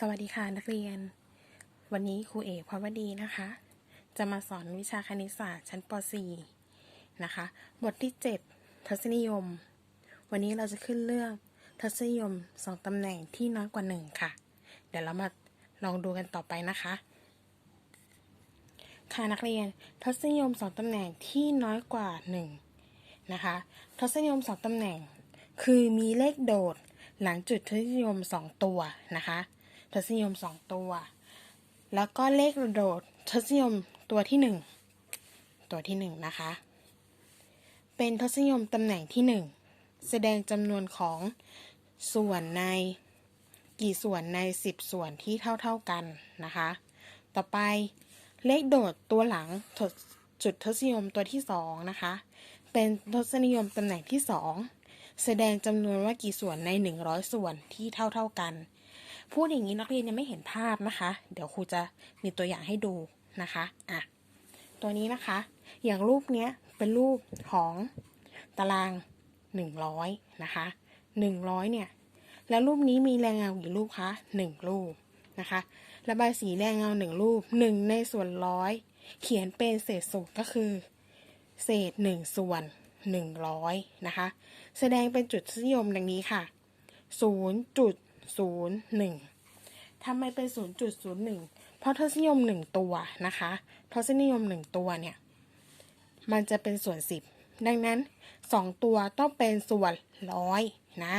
สวัสดีค่ะนักเรียน วันนี้ครูเอกพรวดีนะคะ จะมาสอนวิชาคณิตศาสตร์ชั้นป .4 นะคะ บทที่ 7 ทศนิยม วันนี้เราจะขึ้นเรื่องทศนิยมสองตำแหน่งที่น้อยกว่า 1 ค่ะ เดี๋ยวเรามาลองดูกันต่อไปนะคะ ค่ะนักเรียนทศนิยมสองตำแหน่งที่น้อยกว่า 1 นะคะ ทศนิยมสองตำแหน่ง คือมีเลขโดดหลังจุดทศนิยม 2 ตัวนะคะ ทศนิยม2ตัว แล้วก็เลขโดดทศนิยมตัวที่1ตัวที่1นะคะ เป็นทศนิยมตำแหน่งที่1แสดงจำนวนของส่วนในกี่ส่วนใน 10 ส่วนที่เท่าๆกันนะคะ ต่อไปเลขโดดตัวหลังจุดทศนิยมตัวที่ 2 นะคะ เป็นทศนิยมตำแหน่งที่ 2 แสดงจำนวนว่ากี่ส่วนใน 100 ส่วนที่เท่าๆกัน พูดอย่างนี้นักเรียนยังไม่เห็นภาพนะคะ เดี๋ยวครูจะมีตัวอย่างให้ดูนะคะอะตัวนี้นะคะ อย่างรูปเนี้ยเป็นรูปของตาราง 100 นะคะ 100 เนี่ย แล้วรูปนี้มีแรงเงากี่รูปคะ1รูปนะคะ ระบายสีแรงเงา 1 รูป 1 ในส่วนร้อยเขียนเป็นเศษสูตรก็คือ เศษ 1 ส่วน 100 นะคะ แสดงเป็นจุดทศนิยมดังนี้ค่ะ 0.01ทำไมเป็น 0.01 เพราะทศนิยม 1 ตัวนะคะทศนิยม 1 ตัวเนี่ย มันจะเป็นส่วน 10 ดังนั้น 2 ตัวต้องเป็นส่วนร้อยนะ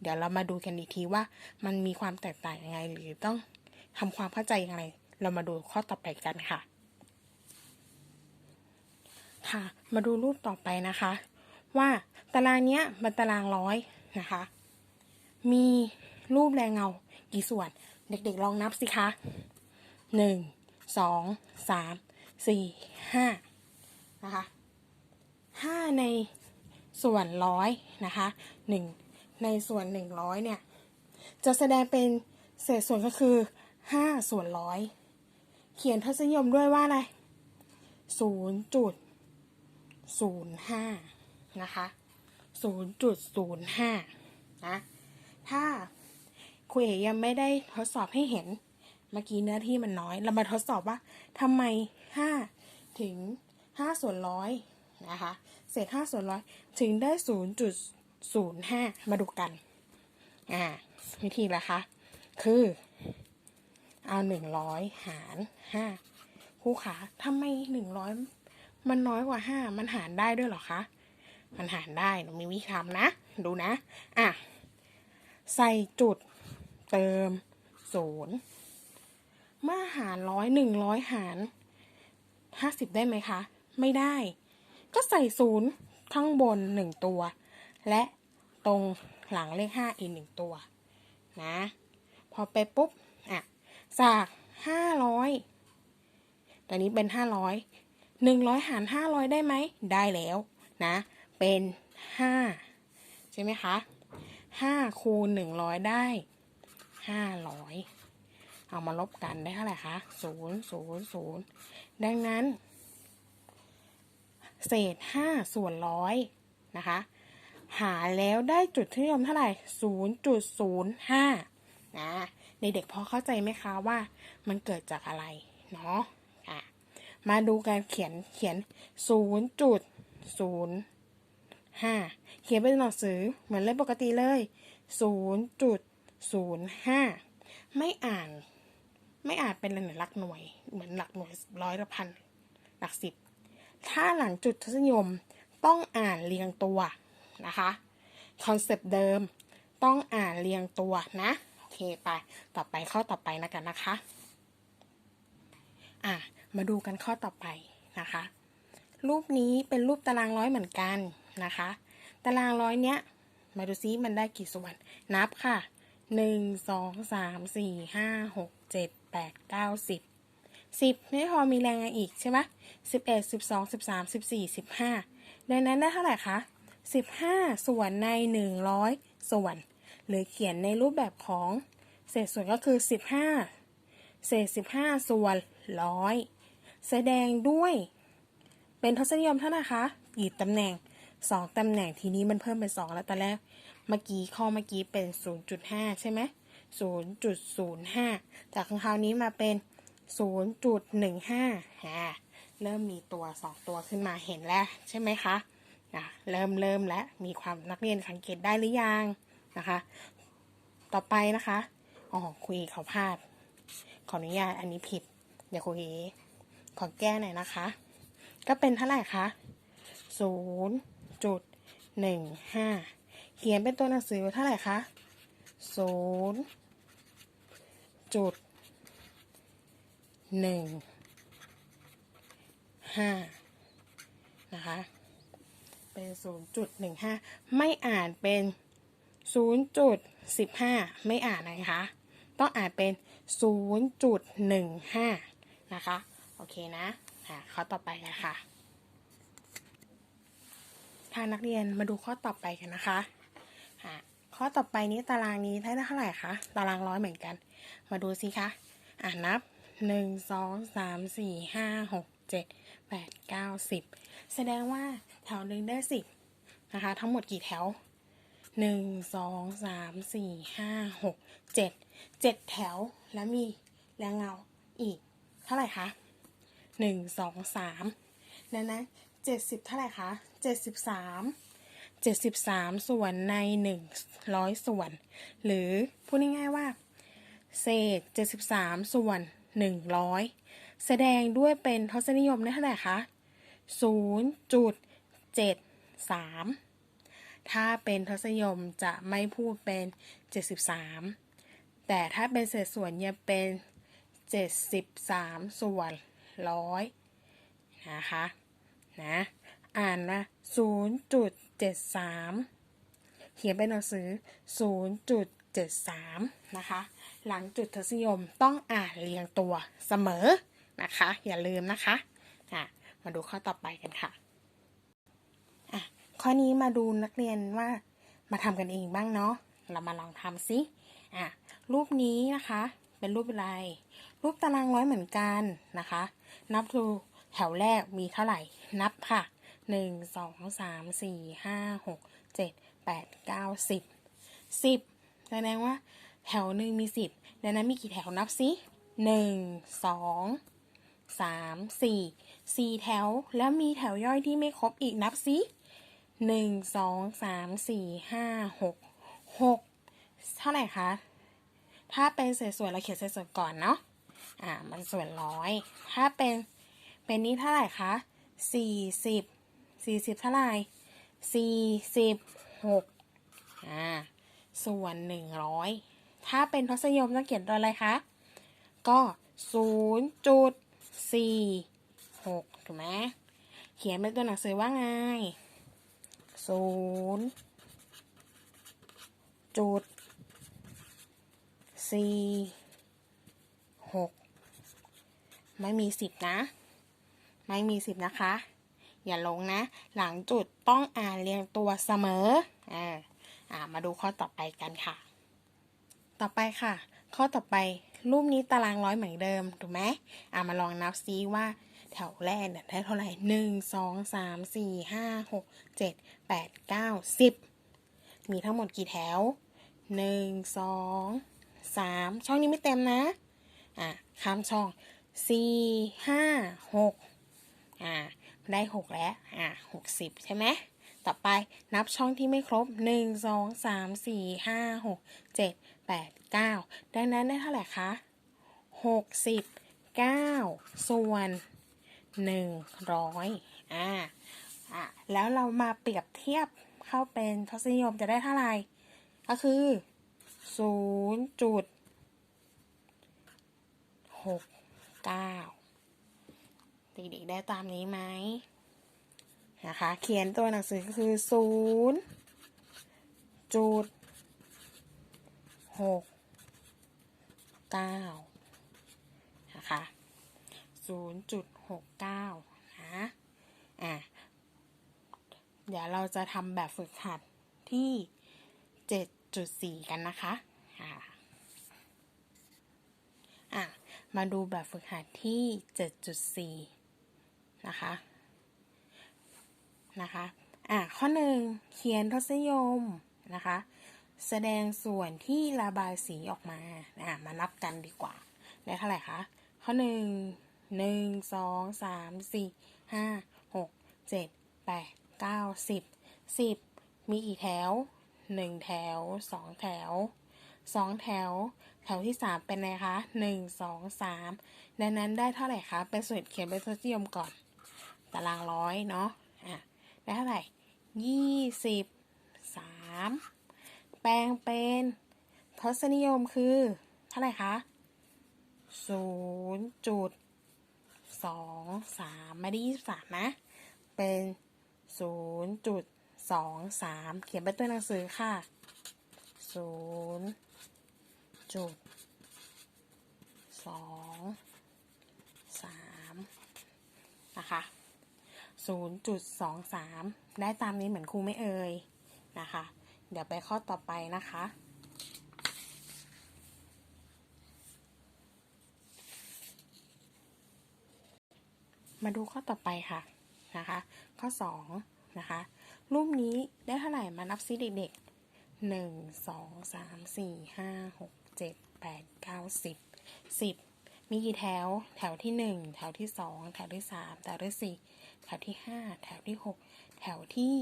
เดี๋ยวเรามาดูกันอีกทีว่ามันมีความแตกต่างยังไง หรือต้องทำความเข้าใจยังไง เรามาดูข้อต่อไปกันค่ะ ค่ะ มาดูรูปต่อไปนะคะ ว่าตารางเนี้ยมันตารางร้อยนะคะ มี รูปแรงเงา กี่ส่วน เด็กๆลองนับสิคะหนึ่งสองสามสี่ห้านะคะห้าในส่วนร้อยนะคะหนึ่งในส่วนหนึ่งร้อยเนี่ย จะแสดงเป็นเศษส่วนก็คือห้าส่วนร้อยเขียนทศนิยมด้วยว่าอะไรศูนย์จุดศูนย์ห้านะคะศูนย์จุดศูนย์ห้านะถ้า ครูเอยังไม่ได้ทดสอบให้เห็น เมื่อกี้เนื้อที่มันน้อย เรามาทดสอบว่าทำไม 5 ถึง 5 ส่วนร้อยนะคะเศษ 5 ส่วนร้อยถึงได้ 0.05 มาดูกัน อ่า วิธีละคะ คือ เอา 100 หาร 5ครูขาทำไม 100 มันน้อยกว่า 5 มันหารได้ด้วยหรอคะ มันหารได้เรามีวิธีทำนะ ดูนะ อะใส่จุด เติมศูนย์เมื่อหารร้อยหนึ่งร้อยหารห้าสิบได้ไหมคะ ไม่ได้ ก็ใส่ศูนย์ข้างบนหนึ่งตัว และตรงหลังเลขห้าอีกหนึ่งตัว นะ พอไปปุ๊บ อะ จากห้าร้อยตอนนี้เป็นห้าร้อยหนึ่งร้อยหารห้าร้อยได้ไหม ได้แล้วนะ เป็นห้าใช่ไหมคะห้าคูณหนึ่งร้อยได้ ห้าร้อยเอามาลบกันได้เท่าไหร่คะศูนย์ศูนย์ศูนย์ดังนั้น เศษห้าส่วนร้อยนะคะ หาแล้วได้จุดทศนิยมเท่าไหร่ศูนย์จุดศูนย์ห้านะในเด็กพอเข้าใจไหมคะว่ามันเกิดจากอะไรเนาะอะมาดูการเขียนเขียนศูนย์จุดศูนย์ห้าเขียนเป็นหนังสือเหมือนเล่มปกติเลยศูนย์จุด ศูนย์ห้าไม่อ่าน ไม่อ่านเป็นหลักหน่วย เหมือนหลักหน่วยร้อยละพัน หลักสิบ ถ้าหลังจุดทศนิยมต้องอ่านเรียงตัวนะคะคอนเซปต์เดิมต้องอ่านเรียงตัวนะ โอเคไป ต่อไปข้อต่อไปนะกันนะคะ อะ มาดูกันข้อต่อไปนะคะ รูปนี้เป็นรูปตารางร้อยเหมือนกันนะคะ ตารางร้อยเนี้ย มาดูซิมันได้กี่ส่วน นับค่ะ หนึ่งสองสามสี่ห้าหกเจ็ดแปดเก้าสิบสิบไม่พอมีแรงอีกใช่ไหมสิบเอ็ดสิบสองสิบสามสิบสี่สิบห้าดังนั้นได้เท่าไหร่คะสิบห้าส่วนในหนึ่งร้อยส่วน หรือเขียนในรูปแบบของ เศษส่วนก็คือสิบห้าเศษสิบห้าส่วนร้อยแสดงด้วย เป็นทศนิยมเท่าไหร่คะกี่ตำแหน่งสองตำแหน่งทีนี้มันเพิ่มเป็นสองแล้วตอนแรก เมื่อกี้ข้อเมื่อกี้เป็น 0.5 ใช่ไหม0.05 จากคราวนี้มาเป็น 0.15อ่าเริ่มมีตัว 2 ตัวขึ้นมาเห็นแล้วใช่ไหมคะนะเริ่มเริ่มแล้วมีความนักเรียนสังเกตได้หรือยังนะคะ ต่อไปนะคะอ๋อคุยเขาพลาด ขออนุญาตอันนี้ผิดอย่าคุยขอแก้หน่อยนะคะ ก็เป็นเท่าไหร่คะ0.15 เขียนเป็นตัวหนังสือเท่าไหร่คะศูนย์จุดหนึ่งห้านะคะ เป็นศูนย์จุดหนึ่งห้าไม่อ่านเป็นศูนย์จุดสิบห้าไม่อ่านนะคะ ต้องอ่านเป็นศูนย์จุดหนึ่งห้านะคะ โอเคนะอะข้อต่อไปเลยค่ะพานักเรียนมาดูข้อต่อไปกันนะคะ อะข้อต่อไปนี้ตารางนี้ได้เท่าไหร่คะตารางร้อยเหมือนกัน มาดูสิคะอ่านนับหนึ่งสองสามสี่ห้าหกเจ็ดแปดเก้าสิบแสดงว่าแถวหนึ่งได้สิบนะคะ ทั้งหมดกี่แถวหนึ่งสองสามสี่ห้าหกเจ็ดเจ็ดแถวแล้วมีแรงเงาอีก เท่าไหร่คะหนึ่งสองสามดังนั้นเจ็ดสิบเท่าไหร่คะเจ็ดสิบสาม เจ็ดสิบสามส่วนในหนึ่งร้อยส่วน หรือพูดง่ายๆว่า เศษ 73 ส่วน 100 แสดงด้วยเป็นทศนิยมได้เท่าไหร่คะ 0.73 ถ้าเป็นทศนิยมจะไม่พูดเป็น 73 แต่ถ้าเป็นเศษส่วนจะเป็น 73 ส่วน100นะคะนะอ่านว่า0.73 เขียนเป็นหนังสือ 0.73 นะคะ หลังจุดทศนิยมต้องอ่านเรียงตัวเสมอนะคะ อย่าลืมนะคะอะมาดูข้อต่อไปกันค่ะอะข้อนี้มาดูนักเรียนว่ามาทำกันเองบ้างเนาะ เรามาลองทำซิอะรูปนี้นะคะเป็นรูปอะไร รูปตารางร้อยเหมือนกันนะคะ นับดูแถวแรกมีเท่าไหร่ นับค่ะ หนึ่งสองสามสี่ห้าหกเจ็ดแปดเก้าสิบสิบแสดงว่า แถวหนึ่งมีสิบดังนั้นมีกี่แถวนับสิหนึ่งสองสามสี่สี่แถวแล้วมีแถวย่อยที่ไม่ครบอีกนับสิหนึ่งสองสามสี่ห้าหกหกเท่าไหร่คะถ้าเป็นเศษส่วนเราเขียนเศษส่วนก่อนเนาะอ่ามันส่วนร้อยถ้าเป็นเป็นนี้เท่าไหร่คะสี่สิบ สี่สิบเท่าไหร่สี่สิบหกอ่า ส่วนหนึ่งร้อยถ้าเป็นทศนิยมต้องเขียนตัวอะไรคะ ก็ศูนย์จุดสี่หกถูกไหมเขียนเป็นตัวหนังสือว่าไงศูนย์จุดสี่หกไม่มีสิบนะ ไม่มีสิบนะคะ อย่าลงนะ หลังจุดต้องอ่านเรียงตัวเสมออ่าอ่ามาดูข้อต่อไปกันค่ะ ต่อไปค่ะ ข้อต่อไปรูปนี้ตารางร้อยเหมือนเดิมถูกไหมอ่ามาลองนับซิว่าแถวแรกเนี่ยได้เท่าไหร่หนึ่งสองสามสี่ห้าหกเจ็ดแปดเก้าสิบมีทั้งหมดกี่แถวหนึ่งสองสามช่องนี้ไม่เต็มนะ อ่าข้ามช่องสี่ห้าหกอ่า ได้หกแล้ว อ่าหกสิบใช่ไหม ต่อไปนับช่องที่ไม่ครบหนึ่งสองสามสี่ห้าหกเจ็ดแปดเก้าดังนั้นได้เท่าไหร่คะหกสิบเก้าส่วนหนึ่งร้อยอ่า อ่าแล้วเรามาเปรียบเทียบเข้าเป็นทศนิยมจะได้เท่าไหร่ ก็คือศูนย์จุดหก เด็กๆได้ตามนี้ไหมนะคะ เขียนตัวหนังสือก็คือศูนย์จุดหกเก้านะคะศูนย์จุดหกเก้านะอะเดี๋ยวเราจะทำแบบฝึกหัดที่เจ็ดจุดสี่กันนะคะอะอะมาดูแบบฝึกหัดที่เจ็ดจุดสี่ นะคะนะคะอะข้อหนึ่งเขียนทศนิยมนะคะแสดงส่วนที่ระบายสีออกมาอะมานับกันดีกว่าได้เท่าไหร่คะข้อหนึ่งหนึ่งสองสามสี่ห้าหกเจ็ดแปดเก้าสิบสิบมีกี่แถวหนึ่งแถวสองแถวสองแถว แถวที่สามเป็นไงคะหนึ่งสองสามดังนั้นได้เท่าไหร่คะเป็นสูตรเขียนเป็นทศนิยมก่อน ตารางร้อยเนาะอะได้เท่าไหร่ยี่สิบสามแปลงเป็นทศนิยมคือเท่าไหร่คะศูนย์จุดสองสามไม่ได้ยี่สามนะ เป็นศูนย์จุดสองสามเขียนเป็นตัวหนังสือค่ะศูนย์จุดสองสามนะคะ ศูนย์จุดสองสามได้ตามนี้เหมือนครูไม่เอ่ยนะคะ เดี๋ยวไปข้อต่อไปนะคะ มาดูข้อต่อไปค่ะนะคะ ข้อ 2 นะคะ รูปนี้ได้เท่าไหร่มานับซิเด็กๆหนึ่งสองสามสี่ห้าหกเจ็ดแปดเก้าสิบสิบมีกี่แถว แถวที่หนึ่งแถวที่สองแถวที่สามแถวที่สี่ แถวที่ 5 แถวที่ 6 แถวที่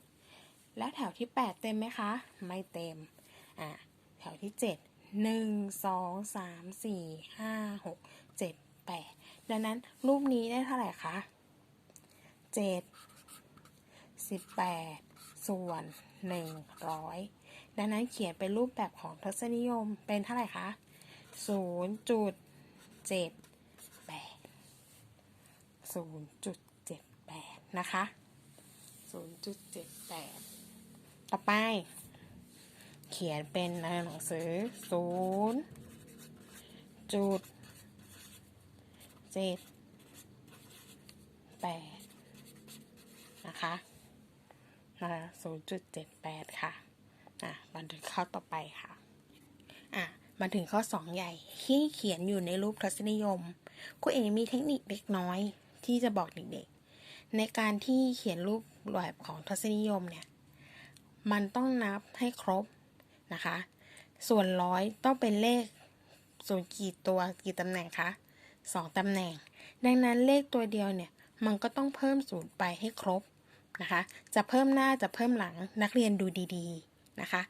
7 และแถวที่ 8 เต็มไหมคะ ไม่เต็ม อ่าแถวที่ 7 1 2 3 4 5 6 7 8 ดังนั้นรูปนี้ได้เท่าไหร่คะ 7 18 ส่วน 100 ดังนั้นเขียนเป็นรูปแบบของทศนิยมเป็นเท่าไหร่คะ 0.7 8 0.7 นย์จุดเจ็ดแปดนะคะศูนย์จุดเจ็ดแปดต่อไป เขียนเป็นในหนังสือศูนย์จุดเจ็ดแปดนะคะนะคะศูนย์จุดเจ็ดแปดค่ะอะมาถึงข้อต่อไปค่ะอะมาถึงข้อสองใหญ่ ที่เขียนอยู่ในรูปทศนิยมครูเองมีเทคนิคเล็กน้อยที่จะบอกเด็กๆ ในการที่เขียนรูปแบบของทศนิยมเนี่ย มันต้องนับให้ครบนะคะ ส่วนร้อยต้องเป็นเลขส่วนกี่ตัวกี่ตำแหน่งคะสองตำแหน่ง ดังนั้นเลขตัวเดียวเนี่ย มันก็ต้องเพิ่มศูนย์ไปให้ครบนะคะ จะเพิ่มหน้าจะเพิ่มหลังนักเรียนดูดีๆนะคะ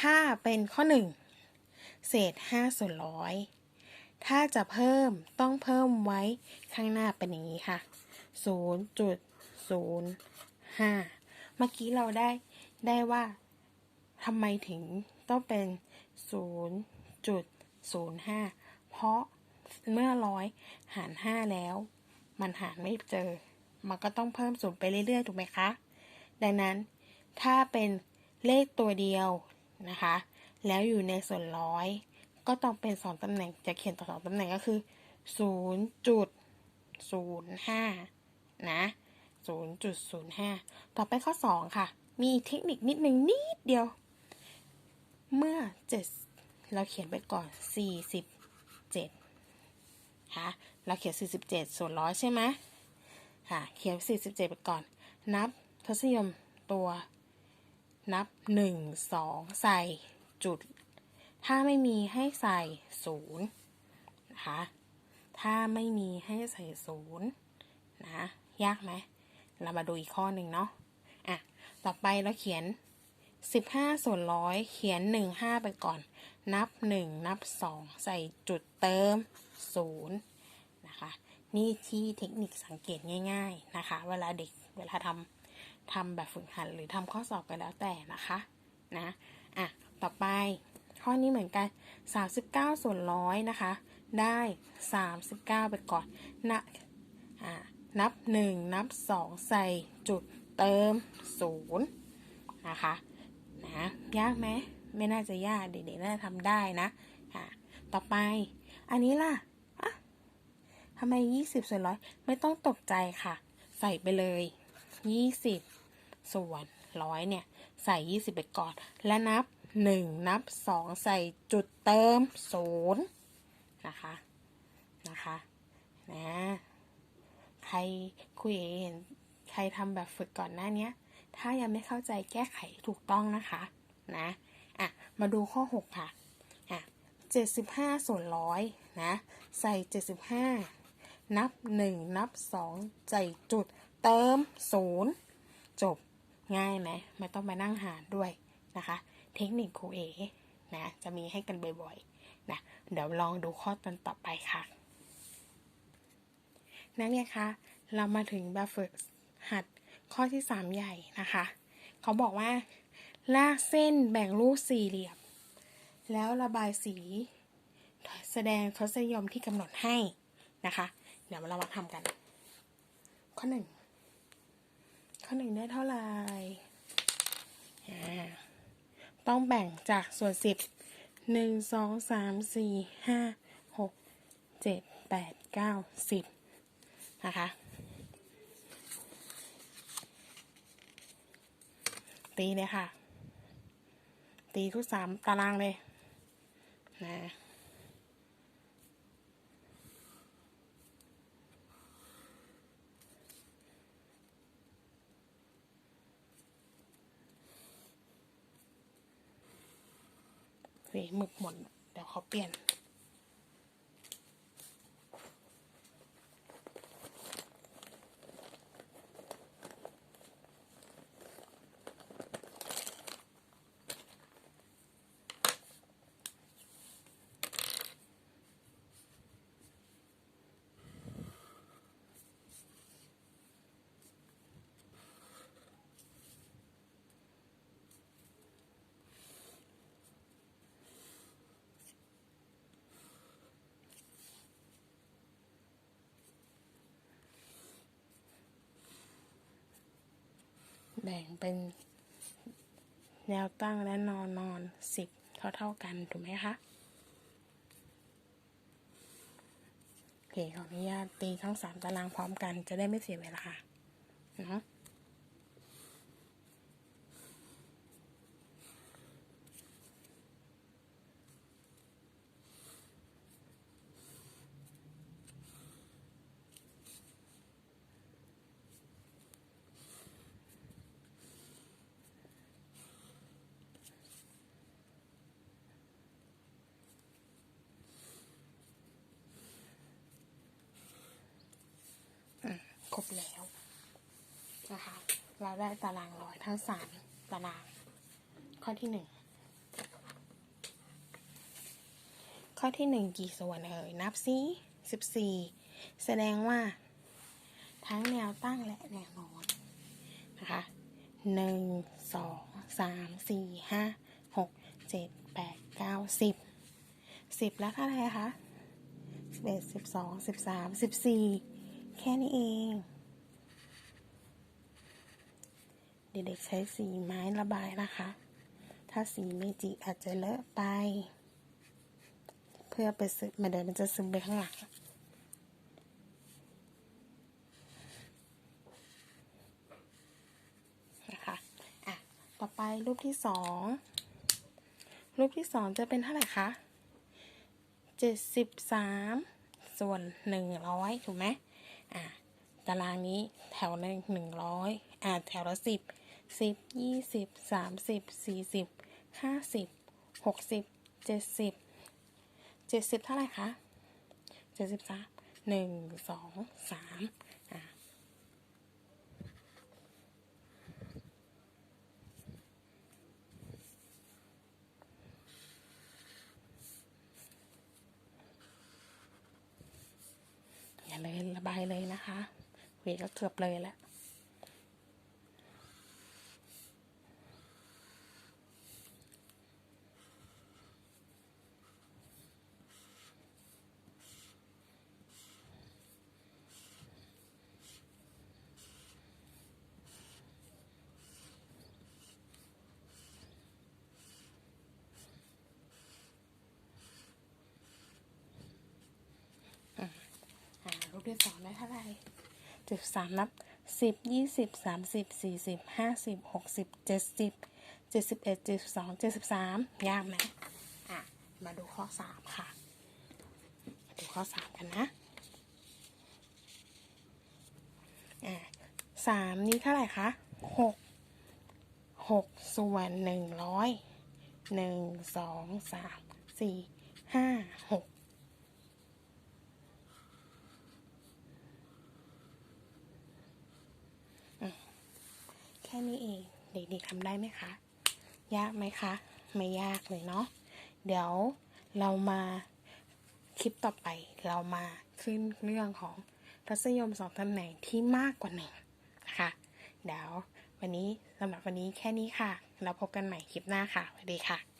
ถ้าเป็นข้อ 1 เศษ 5 ส่วนร้อย ถ้าจะเพิ่มต้องเพิ่มไว้ข้างหน้าเป็นอย่างนี้ค่ะ 0.05 เมื่อกี้เราได้ได้ว่าทำไมถึงต้องเป็น 0.05 เพราะเมื่อร้อยหาร 5 แล้ว มันหารไม่เจอ มันก็ต้องเพิ่มศูนย์ไปเรื่อยๆ ถูกไหมคะ ดังนั้นถ้าเป็นเลขตัวเดียวนะคะ แล้วอยู่ในส่วนร้อย ก็ต้องเป็นสองตำแหน่ง จะเขียนต่อสองตำแหน่งก็คือ 0.05 นะ 0.05 ต่อไปข้อ 2 ค่ะ มีเทคนิคนิดนึงนิดเดียว เมื่อ 7 เราเขียนไปก่อน 47ค่ะเราเขียน 47 ส่วนร้อยใช่ไหมค่ะ เขียน 47 ไปก่อน นับทศนิยมตัวนับ 1 2 ใส่จุด ถ้าไม่มีให้ใส่ศูนะคะ ถ้าไม่มีให้ใส่ศูนย์นะ ยากไหมเรามาดูอีกข้อหนึ่งเนาะอะต่อไปเราเขียน 15 ส่วนร้อยเขียน 1 5 ไปก่อน นับ 1 นับ 2 ใส่จุดเติม 0 นะคะ นี่ที่เทคนิคสังเกตง่ายๆนะคะ เวลาเด็กเวลาทำทำแบบฝึกหัดหรือทำข้อสอบก็แล้วแต่นะคะนะอะต่อไปข้อนี้เหมือนกัน 39 ส่วนร้อยนะคะ ได้ 39 ไปก่อนนะอ่า นับ 1 นับ 2 ใส่จุดเติม 0 นะคะนะยากไหมไม่น่าจะยากเด็กๆน่าจะทำได้นะอ่าต่อไป อันนี้ล่ะอะทำไม 20 ส่วนร้อยไม่ต้องตกใจค่ะ ใส่ไปเลย 20 ส่วนร้อยเนี่ยใส่ 20 ไปก่อน และนับ 1 นับ 2 ใส่จุดเติม 0 นะคะ นะคะนะ รคุยเห็นใครทำแบบฝึกก่อนหน้านี้ถ้ายังไม่เข้าใจแก้ไขถูกต้องนะคะนะอะมาดูข้อ 6 ค่ะอะ75 ส่วนร้อยนะใส่ 75 นับ 1 นับ 2 ใส่จุดเติม 0 จบง่ายไหมไม่ต้องไปนั่งหารด้วยนะคะ เทคนิคครูเอนะจะมีให้กันบ่อยๆนะเดี๋ยวลองดูข้อตอนต่อไปค่ะ นักเรียนคะ เรามาถึงแบบฝึกหัดข้อที่ 3 ใหญ่นะคะ เขาบอกว่า ลากเส้นแบ่งรูปสี่เหลี่ยม แล้วระบายสี แสดงทศนิยมที่กำหนดให้นะคะ เดี๋ยวเรามาทำกัน ข้อหนึ่งข้อหนึ่งได้เท่าไหร่ต้องแบ่งจากส่วนสิบหนึ่งสองสามสี่ห้าหกเจ็ดแปดเก้าสิบ นะคะ ตีเลยค่ะ ตีทุกสามตารางเลยนะสีหมึกหมด เดี๋ยวเขาเปลี่ยน แบ่งเป็นแนวตั้งและนอนนอนสิบเท่าเท่ากัน ถูกไหมคะ โอเคขออนุญาตตีทั้งสามตารางพร้อมกันจะได้ไม่เสียเวลาเนาะคร บแล้วนะคะ เราได้ตารางร้อยทั้งสามตาราง ข้อที่หนึ่งข้อที่หนึ่งกี่ส่วนเอ่ยนับซิสิบสี่แสดงว่า ทั้งแนวตั้งและแนวนอนนะคะหนึ่งสองสามสี่ห้าหกเจ็ดแปดเก้าสิบสิบแล้วเท่าไหร่คะสิบเอ็ดสิบสองสิบสามสิบสี่แค่นี้เอง เด็กๆใช้สีไม้ระบายนะคะ ถ้าสีเมจิอาจจะเลอะไป เพื่อไปซึมมาเดี๋ยวมันจะซึมไปข้างหลังนะคะอะต่อไปรูปที่สองรูปที่สองจะเป็นเท่าไหร่คะเจ็ดสิบสามส่วนหนึ่งร้อยถูกไหมอะตารางนี้แถวหนึ่งหนึ่งร้อยอะแถวละสิบ สิบยี่สิบสามสิบสี่สิบห้าสิบหกสิบเจ็ดสิบเจ็ดสิบเท่าไหร่คะเจ็ดสิบสามหนึ่งสองสามอะอย่าเลยระบายเลยนะคะเวก็เกือบเลยแล้ว อ่า รูปที่สองได้เท่าไหร่เจ็ดสามนับสิบยี่สิบสามสิบสี่สิบห้าสิบหกสิบเจ็ดสิบเจ็ดสิบเอ็ดเจ็ดสิบสองเจ็ดสิบสามยากไหมอะ มาดูข้อสามค่ะ มาดูข้อสามกันนะอ่าสามนี้เท่าไหร่คะหกหกส่วนหนึ่งร้อยหนึ่งสองสามสี่ห้าหกอืมแค่นี้เอง เด็กๆทำได้ไหมคะ ยากไหมคะ ไม่ยากเลยเนาะ เดี๋ยวเรามาคลิปต่อไปเรามาขึ้นเรื่องของทศนิยมสองตำแหน่งที่มากกว่าหนึ่งนะคะเดี๋ยววันนี้สำหรับวันนี้แค่นี้ค่ะ เราพบกันใหม่คลิปหน้าค่ะสวัสดีค่ะ